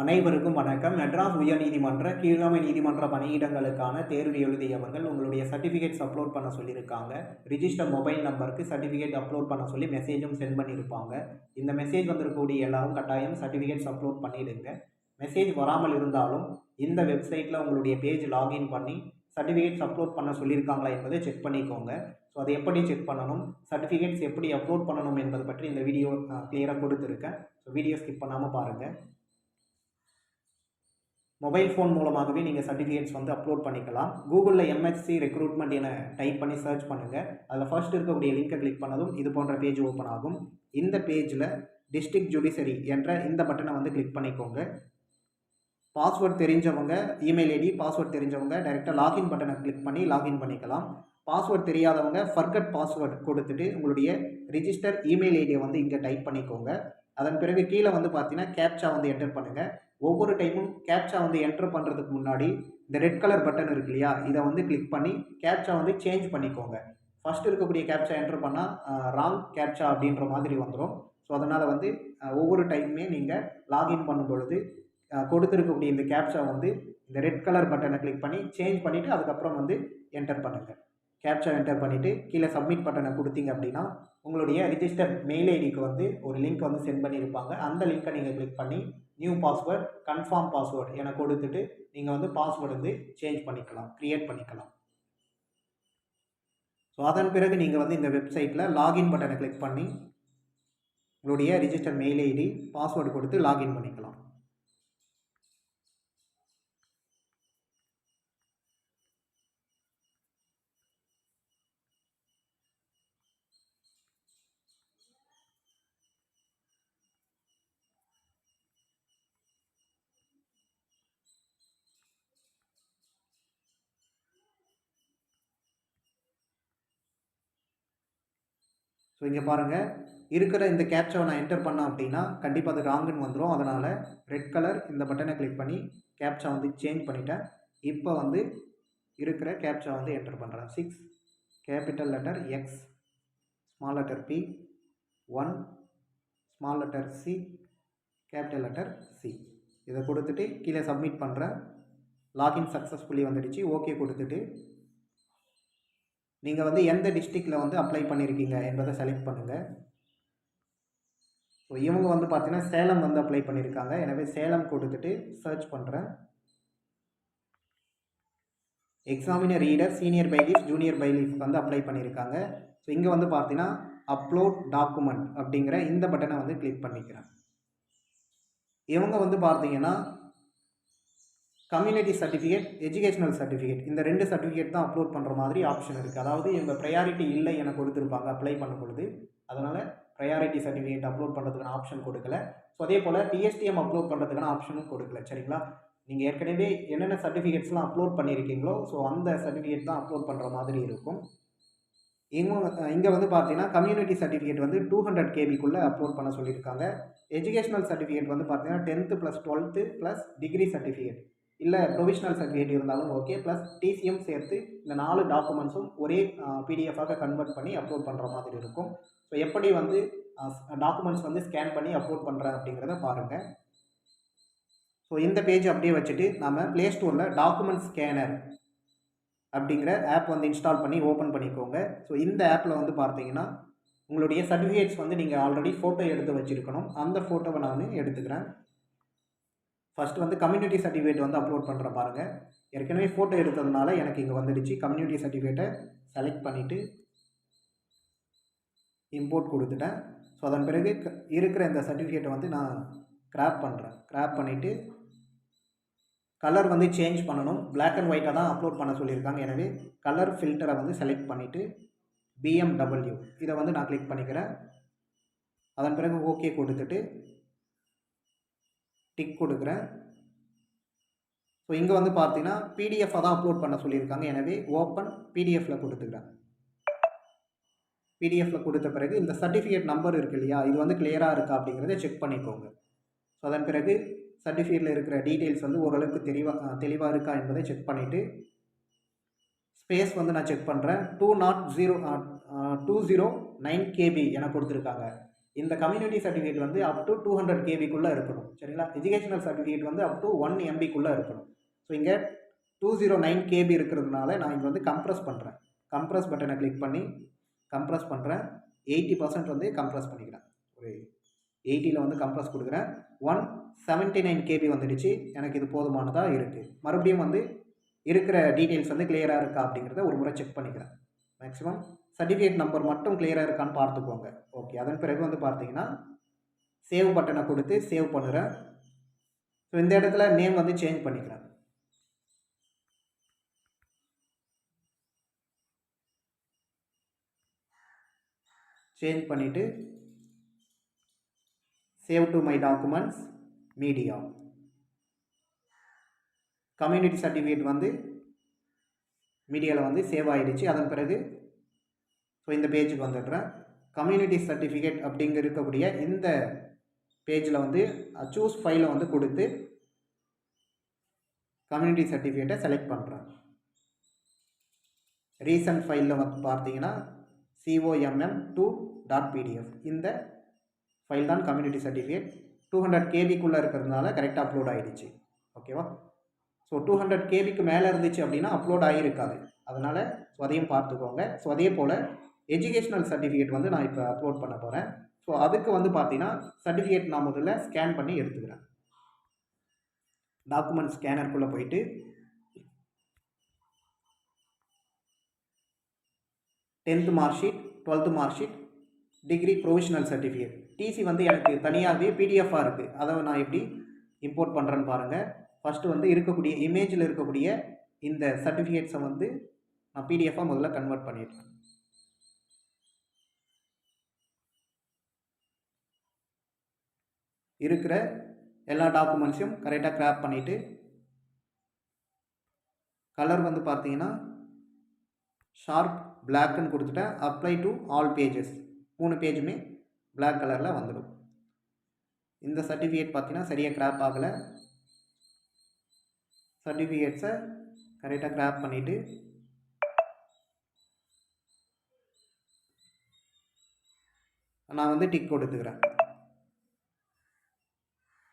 அனைவருக்கும் வணக்கம். மெட்ராஸ் உயர்நீதிமன்ற கீழமை நீதிமன்ற பணியிடங்களுக்கான தேர்வு எழுதியவர்கள் உங்களுடைய சர்டிஃபிகேட்ஸ் அப்லோட் பண்ண சொல்லியிருக்காங்க. ரிஜிஸ்டர் மொபைல் நம்பருக்கு சர்டிஃபிகேட் அப்லோட் பண்ண சொல்லி மெசேஜும் சென்ட் பண்ணியிருப்பாங்க. இந்த மெசேஜ் வந்திருக்கக்கூடிய எல்லாரும் கட்டாயம் சர்டிஃபிகேட்ஸ் அப்லோட் பண்ணிவிடுங்க மெசேஜ் வராமல் இருந்தாலும் இந்த வெப்சைட்டில் உங்களுடைய பேஜ் லாகின் பண்ணி சர்டிஃபிகேட்ஸ் அப்லோட் பண்ண சொல்லியிருக்காங்களா என்பதை செக் பண்ணிக்கோங்க. ஸோ அதை எப்படி செக் பண்ணணும் சர்டிஃபிகேட்ஸ் எப்படி அப்லோட் பண்ணணும் என்பது பற்றி இந்த வீடியோ கிளியராக கொடுத்துருக்கேன். ஸோ வீடியோ ஸ்கிப் பண்ணாமல் பாருங்கள் மொபைல் ஃபோன் மூலமாகவே நீங்கள் சர்டிஃபிகேட்ஸ் வந்து அப்லோட் பண்ணிக்கலாம். கூகுளில் எம்எஸ்சி ரெக்ரூட்மெண்ட் என டைப் பண்ணி சர்ச் பண்ணுங்கள் அதில் ஃபர்ஸ்ட் இருக்கக்கூடிய லிங்கை கிளிக் பண்ணதும் இது போன்ற பேஜ் ஓப்பன் ஆகும். இந்த பேஜில் டிஸ்ட்ரிக்ட் ஜுடிஷரி என்ற இந்த பட்டனை வந்து கிளிக் பண்ணிக்கோங்க. பாஸ்வேர்ட் தெரிஞ்சவங்க இமெயில் ஐடி பாஸ்வேர்ட் தெரிஞ்சவங்க டைரெக்டாக லாகின் பட்டனை கிளிக் பண்ணி லாகின் பண்ணிக்கலாம். பாஸ்வேர்ட் தெரியாதவங்க ஃபர்கட் பாஸ்வேர்ட் கொடுத்துட்டு உங்களுடைய ரிஜிஸ்டர் இமெயில் ஐடியை வந்து இங்கே டைப் பண்ணிக்கோங்க. அதன் பிறகு கீழே வந்து பார்த்தீங்கன்னா கேப்சா வந்து என்டர் பண்ணுங்கள் ஒவ்வொரு டைமும் கேப்சா வந்து என்டர் பண்ணுறதுக்கு முன்னாடி இந்த ரெட் கலர் பட்டன் இருக்கு இல்லையா? இதை வந்து கிளிக் பண்ணி கேப்சா வந்து சேஞ்ச் பண்ணிக்கோங்க. ஃபஸ்ட்டு இருக்கக்கூடிய கேப்சா என்டர் பண்ணால் ராங் கேப்சா அப்படின்ற மாதிரி வந்துடும் ஸோ அதனால் வந்து ஒவ்வொரு டைமுமே நீங்கள் லாகின் பண்ணும் பொழுது கொடுத்துருக்கக்கூடிய இந்த கேப்சா வந்து இந்த ரெட் கலர் பட்டனை கிளிக் பண்ணி சேஞ்ச் பண்ணிவிட்டு அதுக்கப்புறம் வந்து என்டர் பண்ணுங்கள் கேப்சா என்டர் பண்ணிவிட்டு கீழே சப்மிட் பட்டனை கொடுத்தீங்க அப்படின்னா உங்களுடைய ரிஜிஸ்டர் மெயில் ஐடிக்கு வந்து ஒரு லிங்க் வந்து சென்ட் பண்ணியிருப்பாங்க. அந்த லிங்க்கை நீங்கள் கிளிக் பண்ணி நியூ பாஸ்வேர்ட் கன்ஃபார்ம் பாஸ்வேர்ட் என கொடுத்துட்டு நீங்கள் வந்து பாஸ்வேர்டு வந்து சேஞ்ச் பண்ணிக்கலாம் க்ரியேட் பண்ணிக்கலாம். ஸோ அதன் பிறகு நீங்கள் வந்து இந்த வெப்சைட்டில் லாகின் பட்டனை கிளிக் பண்ணி உங்களுடைய ரிஜிஸ்டர் மெயில் ஐடி பாஸ்வேர்டு கொடுத்து லாகின் பண்ணிக்கலாம். ஸோ இங்கே பாருங்கள் இருக்கிற இந்த கேப்சாவை நான் என்டர் பண்ணேன் அப்படின்னா கண்டிப்பாக அது ராங்குன்னு வந்துடும் அதனால் ரெட் கலர் இந்த பட்டனை கிளிக் பண்ணி கேப்சா வந்து சேஞ்ச் பண்ணிட்டேன். இப்போ வந்து இருக்கிற கேப்சா வந்து என்டர் பண்ணுறேன் six capital letter X small letter P one small letter C capital letter C இதை கொடுத்துட்டு கீழே சப்மிட் பண்ணுறேன் லாகின் சக்ஸஸ்ஃபுல்லி வந்துடுச்சு. ஓகே கொடுத்துட்டு நீங்கள் வந்து எந்த டிஸ்ட்ரிக்டில் வந்து அப்ளை பண்ணியிருக்கீங்க என்பதை செலக்ட் பண்ணுங்கள் ஸோ இவங்க வந்து பார்த்தீங்கன்னா சேலம் வந்து அப்ளை பண்ணியிருக்காங்க எனவே சேலம் கொடுத்துட்டு சர்ச் பண்ணுறேன் examiner reader senior bailiff junior bailiff வந்து அப்ளை பண்ணியிருக்காங்க ஸோ இங்கே வந்து பார்த்தீங்கன்னா அப்லோட் டாக்குமெண்ட் அப்படிங்கிற இந்த பட்டனை வந்து கிளிக் பண்ணிக்கிறேன். இவங்க வந்து பார்த்தீங்கன்னா கம்யூனிட்டி சர்டிஃபிகேட் எஜுகேஷனல் சர்டிஃபிகேட் இந்த ரெண்டு சர்டிஃபிகேட் தான் அப்லோட் பண்ணுற மாதிரி ஆப்ஷன் இருக்குது அதாவது இவங்க ப்ரையாரிட்டி இல்லை என கொடுத்துருப்பாங்க அப்ளை பண்ணும் பொழுது. அதனால் ப்ரையாரிட்டி சர்டிஃபிகேட் அப்லோட் பண்ணுறதுக்கான ஆப்ஷன் கொடுக்கல. ஸோ அதே போல் டிஎஸ்டிஎம் அப்லோட் பண்ணுறதுக்கான ஆப்ஷனும் கொடுக்கல. சரிங்களா? நீங்கள் ஏற்கனவே என்னென்ன சர்டிஃபிகேட்ஸ்லாம் அப்லோட் பண்ணியிருக்கீங்களோ ஸோ அந்த சர்டிஃபிகேட் தான் அப்லோட் பண்ணுற மாதிரி இருக்கும். இவங்க இங்கே வந்து பார்த்தீங்கன்னா கம்யூனிட்டி சர்டிஃபிகேட் வந்து டூ ஹண்ட்ரட் கேபிக்குள்ளே அப்லோட் பண்ண சொல்லியிருக்காங்க. எஜுகேஷனல் சர்டிஃபிகேட் வந்து பார்த்தீங்கன்னா tenth plus twelfth plus degree certificate இல்லை ப்ரொவிஷனல் சர்டிஃபிகேட் இருந்தாலும் ஓகே ப்ளஸ் டிசிஎம் சேர்த்து இந்த நாலு டாக்குமெண்ட்ஸும் ஒரே பிடிஎஃபாக கன்வெர்ட் பண்ணி அப்லோட் பண்ணுற மாதிரி இருக்கும். ஸோ எப்படி வந்து டாக்குமெண்ட்ஸ் வந்து ஸ்கேன் பண்ணி அப்லோட் பண்ணுறேன் அப்படிங்கிறத பாருங்கள் ஸோ இந்த பேஜ் அப்படியே வச்சுட்டு நம்ம ப்ளே ஸ்டோரில் டாக்குமெண்ட் ஸ்கேனர் அப்படிங்கிற ஆப் வந்து இன்ஸ்டால் பண்ணி ஓப்பன் பண்ணிக்கோங்க. ஸோ இந்த ஆப்பில் வந்து பார்த்தீங்கன்னா உங்களுடைய சர்டிஃபிகேட்ஸ் வந்து நீங்கள் ஆல்ரெடி ஃபோட்டோ எடுத்து வச்சுருக்கணும். அந்த ஃபோட்டோவை நான் எடுத்துக்கிறேன். ஃபஸ்ட்டு வந்து கம்யூனிட்டி சர்டிஃபிகேட் வந்து அப்லோட் பண்ணுற பாருங்கள் ஏற்கனவே ஃபோட்டோ எடுத்ததுனால எனக்கு இங்கே வந்துடுச்சு. கம்யூனிட்டி சர்டிஃபிகேட்டை செலக்ட் பண்ணிவிட்டு இம்போர்ட் கொடுத்துட்டேன். ஸோ அதன் பிறகு இருக்கிற இந்த சர்டிஃபிகேட்டை வந்து நான் கிராப் பண்ணுறேன் கிராப் பண்ணிவிட்டு கலர் வந்து சேஞ்ச் பண்ணணும். பிளாக் அண்ட் ஒயிட்டாக தான் அப்லோட் பண்ண சொல்லியிருக்காங்க. எனவே கலர் ஃபில்டரை வந்து செலக்ட் பண்ணிவிட்டு பிஎம்டபிள்யூ இதை வந்து நான் கிளிக் பண்ணிக்கிறேன். அதன் பிறகு ஓகே கொடுத்துட்டு டிக் கொடுக்குறேன். ஸோ இங்கே வந்து பார்த்தீங்கன்னா பிடிஎஃபாக தான் அப்லோட் பண்ண சொல்லியிருக்காங்க. எனவே ஓப்பன் பிடிஎஃப்பில் கொடுத்துக்கிறேன். பிடிஎஃப்பில் கொடுத்த பிறகு இந்த சர்டிஃபிகேட் நம்பர் இருக்கு இல்லையா? இது வந்து கிளியராக இருக்கா அப்படிங்கிறத செக் பண்ணிக்கோங்க. ஸோ அதன் பிறகு சர்டிஃபிகேட்டில் இருக்கிற டீட்டெயில்ஸ் வந்து ஓரளவுக்கு தெளிவாக தெளிவாக இருக்கா என்பதை செக் பண்ணிவிட்டு ஸ்பேஸ் வந்து நான் செக் பண்ணுறேன் two naught zero two zero nine KB என கொடுத்துருக்காங்க. இந்த கம்யூனிட்டி சர்டிஃபிகேட் வந்து அப் டு டூ ஹண்ட்ரட் கேபிக்குள்ளே இருக்கணும். சரிங்களா? எஜுகேஷனல் சர்டிஃபிகேட் வந்து அப் டு ஒன் எம்பிக்குள்ளே இருக்கணும். ஸோ இங்கே டூ ஜீரோ நைன் கேபி இருக்கிறதுனால நான் இங்கே வந்து கம்ப்ரஸ் பண்ணுறேன் கம்ப்ரஸ் பட்டனை கிளிக் பண்ணி கம்ப்ரஸ் பண்ணுறேன் எயிட்டி பர்சன்ட் வந்து கம்ப்ரஸ் பண்ணிக்கிறேன். ஒரு எயிட்டியில் வந்து கம்ப்ரஸ் கொடுக்குறேன். ஒன் செவன்ட்டி நைன் கேபி வந்துடுச்சு. எனக்கு இது போதுமானதாக இருக்குது மறுபடியும் வந்து இருக்கிற டீட்டெயில்ஸ் வந்து கிளியராக இருக்கா அப்படிங்கிறத ஒரு முறை செக் பண்ணிக்கிறேன். மேக்ஸிமம் சர்டிஃபிகேட் நம்பர் மட்டும் கிளியராக இருக்கான்னு பார்த்துக்கோங்க. ஓகே அதன் பிறகு வந்து பார்த்தீங்கன்னா சேவ் பட்டனை கொடுத்து சேவ் பண்ணுறேன் ஸோ இந்த இடத்துல நேம் வந்து சேஞ்ச் பண்ணிக்கிறேன் சேஞ்ச் பண்ணிவிட்டு save to my documents media community certificate வந்து மீடியாவில் வந்து சேவ் ஆகிடுச்சு அதன் பிறகு ஸோ இந்த பேஜுக்கு வந்துடுறேன். கம்யூனிட்டி சர்டிஃபிகேட் அப்படிங்க இருக்கக்கூடிய இந்த பேஜில் வந்து சூஸ் ஃபைலை வந்து கொடுத்து கம்யூனிட்டி சர்டிஃபிகேட்டை செலக்ட் பண்ணுறேன் ரீசன்ட் ஃபைலில் வந்து பார்த்தீங்கன்னா சிஓஎம்எம் டூ டாட் பிடிஎஃப் இந்த ஃபைல் தான் கம்யூனிட்டி சர்டிஃபிகேட் டூ ஹண்ட்ரட் கேபிக்குள்ளே இருக்கிறதுனால கரெக்டாக அப்லோட் ஆகிடுச்சு ஓகேவா ஸோ டூ ஹண்ட்ரட் கேபிக்கு மேலே இருந்துச்சு அப்படின்னா அப்லோட் ஆகியிருக்காது அதனால் ஸோ அதையும் பார்த்துக்கோங்க. ஸோ அதே போல் எஜுகேஷ்னல் சர்டிஃபிகேட் வந்து நான் இப்போ அப்லோட் பண்ண போகிறேன் ஸோ அதுக்கு வந்து பார்த்தீங்கன்னா சர்டிஃபிகேட் நான் முதல்ல ஸ்கேன் பண்ணி எடுத்துக்கிறேன். டாக்குமெண்ட் ஸ்கேனருக்குள்ளே போயிட்டு tenth mark sheet twelfth mark sheet degree provisional certificate TC வந்து எனக்கு தனியாகவே பிடிஎஃபாக இருக்குது அதை நான் எப்படி இம்போர்ட் பண்ணுறேன்னு பாருங்கள் ஃபஸ்ட்டு வந்து இருக்கக்கூடிய இமேஜில் இருக்கக்கூடிய இந்த சர்டிஃபிகேட்ஸை வந்து நான் பிடிஎஃபாக முதல்ல கன்வெர்ட் பண்ணிடுறேன். இருக்கிற எல்லா டாக்குமெண்ட்ஸையும் கரெக்டாக கிராப் பண்ணிவிட்டு கலர் வந்து பார்த்தீங்கன்னா ஷார்ப் பிளாக்குன்னு கொடுத்துட்டேன் அப்ளை டு ஆல் பேஜஸ் மூணு பேஜுமே பிளாக் கலரில் வந்துடும். இந்த சர்டிஃபிகேட் பார்த்தீங்கன்னா சரியாக கிராப் ஆகலை. சர்டிஃபிகேட்ஸை கரெக்டாக கிராப் பண்ணிவிட்டு நான் வந்து டிக் கொடுத்துக்கிறேன்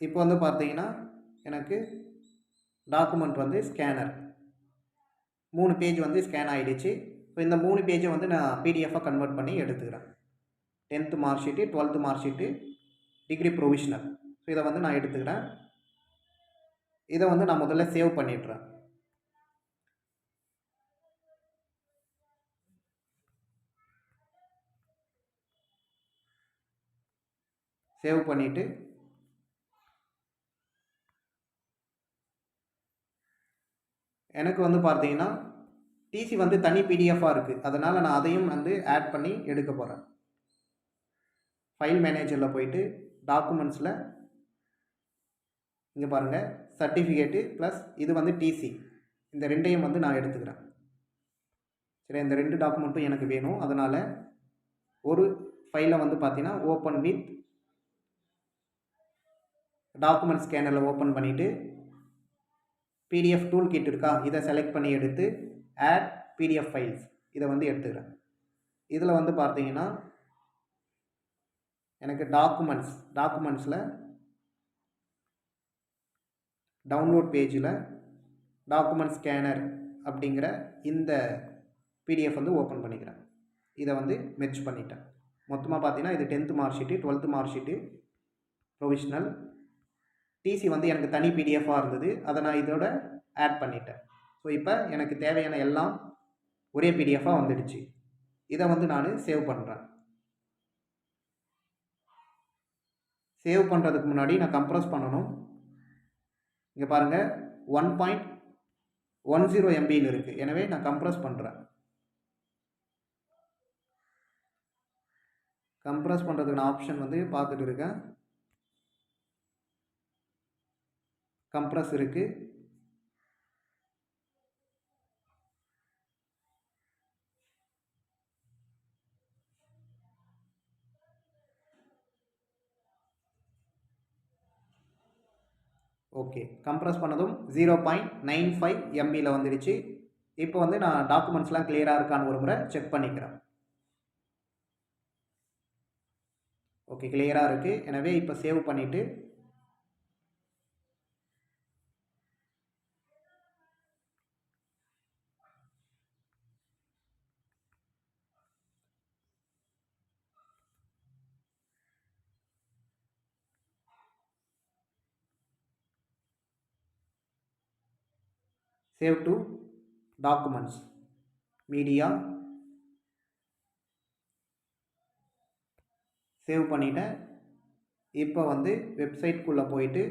இப்போ வந்து பார்த்தீங்கன்னா எனக்கு டாக்குமெண்ட் வந்து ஸ்கேனர் மூணு பேஜ் வந்து ஸ்கேன் ஆகிடுச்சு ஸோ இந்த மூணு பேஜை வந்து நான் பிடிஎஃபாக கன்வெர்ட் பண்ணி எடுத்துக்கிறேன். Tenth mark sheet twelfth mark sheet degree provisional so இதை வந்து நான் எடுத்துக்கிறேன். இதை வந்து நான் முதல்ல சேவ் பண்ணிடுறேன். சேவ் பண்ணிவிட்டு எனக்கு வந்து பார்த்தீங்கன்னா டிசி வந்து தனி பிடிஎஃபாக இருக்குது அதனால் நான் அதையும் வந்து ஆட் பண்ணி எடுக்க போகிறேன் ஃபைல் மேனேஜரில் போயிட்டு டாக்குமெண்ட்ஸில் இங்கே பாருங்கள் சர்டிஃபிகேட்டு ப்ளஸ் இது வந்து டிசி இந்த ரெண்டையும் வந்து நான் எடுத்துக்கிறேன். சரி இந்த ரெண்டு டாக்குமெண்ட்டும் எனக்கு வேணும். அதனால் ஒரு ஃபைலை வந்து பார்த்தீங்கன்னா ஓப்பன் வித் டாக்குமெண்ட் ஸ்கேனரில் ஓப்பன் பண்ணிவிட்டு பிடிஎஃப் டூல் கிட் இருக்கா? இதை செலக்ட் பண்ணி எடுத்து ஆட் பிடிஎஃப் ஃபைல்ஸ் இதை வந்து எடுத்துக்கிறேன். இதில் வந்து பார்த்தீங்கன்னா எனக்கு டாக்குமெண்ட்ஸ் டாக்குமெண்ட்ஸில் டவுன்லோட் பேஜில் டாக்குமெண்ட் ஸ்கேனர் அப்படிங்கிற இந்த பிடிஎஃப் வந்து ஓப்பன் பண்ணிக்கிறேன். இதை வந்து மெர்ச் பண்ணிட்டேன். மொத்தமாக பார்த்தீங்கன்னா இது tenth mark sheet twelfth mark sheet provisional TC வந்து எனக்கு தனி பிடிஎஃபாக இருந்தது. அதை நான் இதோட ஆட் பண்ணிட்டேன். ஸோ இப்போ எனக்கு தேவையான எல்லாம் ஒரே பிடிஎஃபாக வந்துடுச்சு. இதை வந்து நான் சேவ் பண்ணுறேன் சேவ் பண்ணுறதுக்கு முன்னாடி நான் கம்ப்ரஸ் பண்ணணும். இங்கே பாருங்கள் ஒன் பாயிண்ட் ஒன் ஜீரோ எம்பியில் இருக்குது எனவே நான் கம்ப்ரஸ் பண்ணுறேன் கம்ப்ரஸ் பண்ணுறதுக்கான ஆப்ஷன் வந்து பார்த்துட்டு இருக்கேன். கம்ப்ரஸ் இருக்குது ஓகே கம்ப்ரஸ் பண்ணதும் ஜீரோ பாயிண்ட் நைன் ஃபைவ் எம்பியில் வந்துடுச்சு. இப்போ வந்து நான் டாக்குமெண்ட்ஸ்லாம் கிளியராக இருக்கான்னு ஒரு முறை செக் பண்ணிக்கிறேன். ஓகே கிளியராக இருக்குது எனவே இப்போ சேவ் பண்ணிவிட்டு save to documents media. Save பண்ணிவிட்டேன் இப்போ வந்து வெப்சைட்குள்ளே போயிட்டு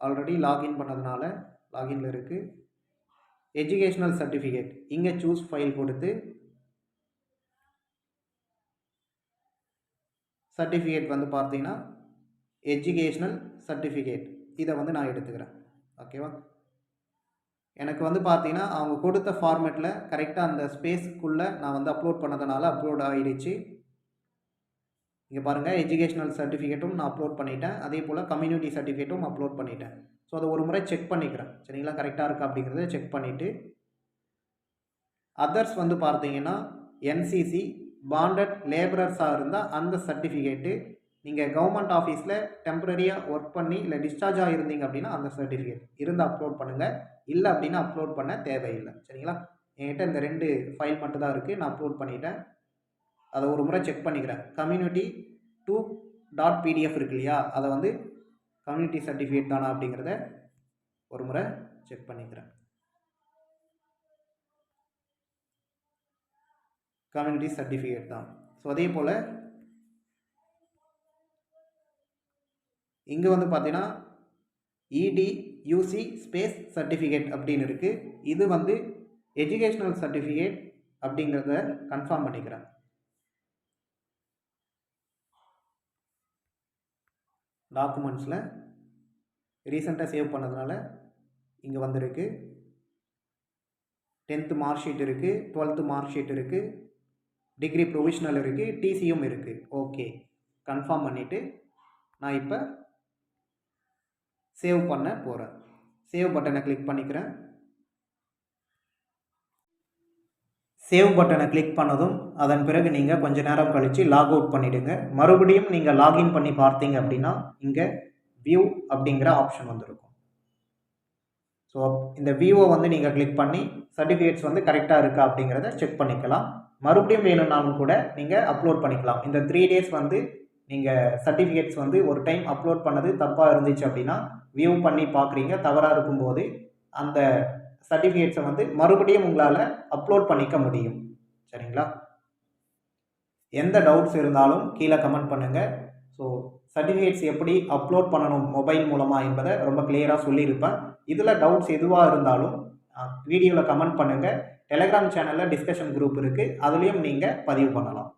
ஆல்ரெடி லாகின் பண்ணதுனால லாகின்ல இருக்குது எஜுகேஷ்னல் சர்டிஃபிகேட் இங்கே சூஸ் ஃபைல் கொடுத்து சர்டிஃபிகேட் வந்து பார்த்தீங்கன்னா எஜுகேஷ்னல் சர்டிஃபிகேட் இதை வந்து நான் எடுத்துக்கிறேன். ஓகேவா எனக்கு வந்து பார்த்தீங்கன்னா அவங்க கொடுத்த ஃபார்மேட்டில் கரெக்டாக அந்த ஸ்பேஸ்க்குள்ளே நான் வந்து அப்லோட் பண்ணதுனால அப்லோட் ஆகிடுச்சு இங்கே பாருங்கள் எஜுகேஷ்னல் சர்டிஃபிகேட்டும் நான் அப்லோட் பண்ணிட்டேன். அதே போல் கம்யூனிட்டி சர்டிஃபிகேட்டும் அப்லோட் பண்ணிட்டேன். ஸோ அதை ஒரு முறை செக் பண்ணிக்கிறேன். சரிங்களா? கரெக்டாக இருக்கா அப்படிங்கிறத செக் பண்ணிவிட்டு அதர்ஸ் வந்து பார்த்தீங்கன்னா என்சிசி பாண்டட் லேபரர்ஸாக இருந்தால் அந்த சர்டிஃபிகேட்டு நீங்கள் கவர்மெண்ட் ஆஃபீஸில் டெம்பரரியாக ஒர்க் பண்ணி இல்லை டிஸ்சார்ஜ் ஆகிருந்தீங்க அப்படின்னா அந்த சர்டிஃபிகேட் இருந்து அப்லோட் பண்ணுங்கள் இல்லை அப்படின்னா அப்லோட் பண்ண தேவையில்லை. சரிங்களா? என்கிட்ட இந்த ரெண்டு ஃபைல் மட்டும் தான் இருக்குது நான் அப்லோட் பண்ணிட்டேன். அதை ஒரு முறை செக் பண்ணிக்கிறேன். கம்யூனிட்டி டூ டாட் பிடிஎஃப் இருக்கு இல்லையா? அதை வந்து கம்யூனிட்டி சர்டிஃபிகேட் தானா அப்படிங்கிறத ஒரு முறை செக் பண்ணிக்கிறேன். கம்யூனிட்டி சர்டிஃபிகேட் தான். ஸோ அதே போல் இங்கே வந்து பார்த்தீங்கன்னா இடி யூசி ஸ்பேஸ் சர்டிஃபிகேட் அப்படின்னு இருக்குது இது வந்து எஜுகேஷ்னல் சர்டிஃபிகேட் அப்படிங்கிறத கன்ஃபார்ம் பண்ணிக்கிறேன். டாக்குமெண்ட்ஸில் ரீசெண்டாக சேவ் பண்ணதுனால இங்கே வந்திருக்கு. டென்த்து மார்க் ஷீட் இருக்குது டுவெல்த்து மார்க் ஷீட் இருக்குது டிகிரி ப்ரொவிஷ்னல் இருக்குது டிசியும் இருக்குது ஓகே கன்ஃபார்ம் பண்ணிவிட்டு நான் இப்போ சேவ் பண்ண போகிறேன் சேவ் பட்டனை கிளிக் பண்ணிக்கிறேன். சேவ் பட்டனை கிளிக் பண்ணதும் அதன் பிறகு நீங்கள் கொஞ்ச நேரம் கழித்து லாக் அவுட் பண்ணிவிடுங்க மறுபடியும் நீங்கள் லாகின் பண்ணி பார்த்தீங்க அப்படின்னா இங்கே வியூ அப்படிங்கிற ஆப்ஷன் வந்துருக்கும். ஸோ இந்த வியூவை வந்து நீங்கள் கிளிக் பண்ணி சர்டிஃபிகேட்ஸ் வந்து கரெக்டாக இருக்கா அப்படிங்கிறத செக் பண்ணிக்கலாம். மறுபடியும் வேணும்னாலும் கூட நீங்கள் அப்லோட் பண்ணிக்கலாம். இந்த த்ரீ டேஸ் வந்து நீங்கள் சர்டிஃபிகேட்ஸ் வந்து ஒரு டைம் அப்லோட் பண்ணது தப்பாக இருந்துச்சு அப்படின்னா வியூ பண்ணி பார்க்குறீங்க தவறாக இருக்கும்போது அந்த சர்டிஃபிகேட்ஸை வந்து மறுபடியும் உங்களால் அப்லோட் பண்ணிக்க முடியும். சரிங்களா? எந்த டவுட்ஸ் இருந்தாலும் கீழே கமெண்ட் பண்ணுங்கள் ஸோ சர்டிஃபிகேட்ஸ் எப்படி அப்லோட் பண்ணணும் மொபைல் மூலமாக என்பதை ரொம்ப கிளியராக சொல்லியிருப்பேன். இதில் டவுட்ஸ் எதுவாக இருந்தாலும் வீடியோவில் கமெண்ட் பண்ணுங்கள் டெலிகிராம் சேனலில் டிஸ்கஷன் குரூப் இருக்குது அதுலேயும் நீங்கள் பதிவு பண்ணலாம்.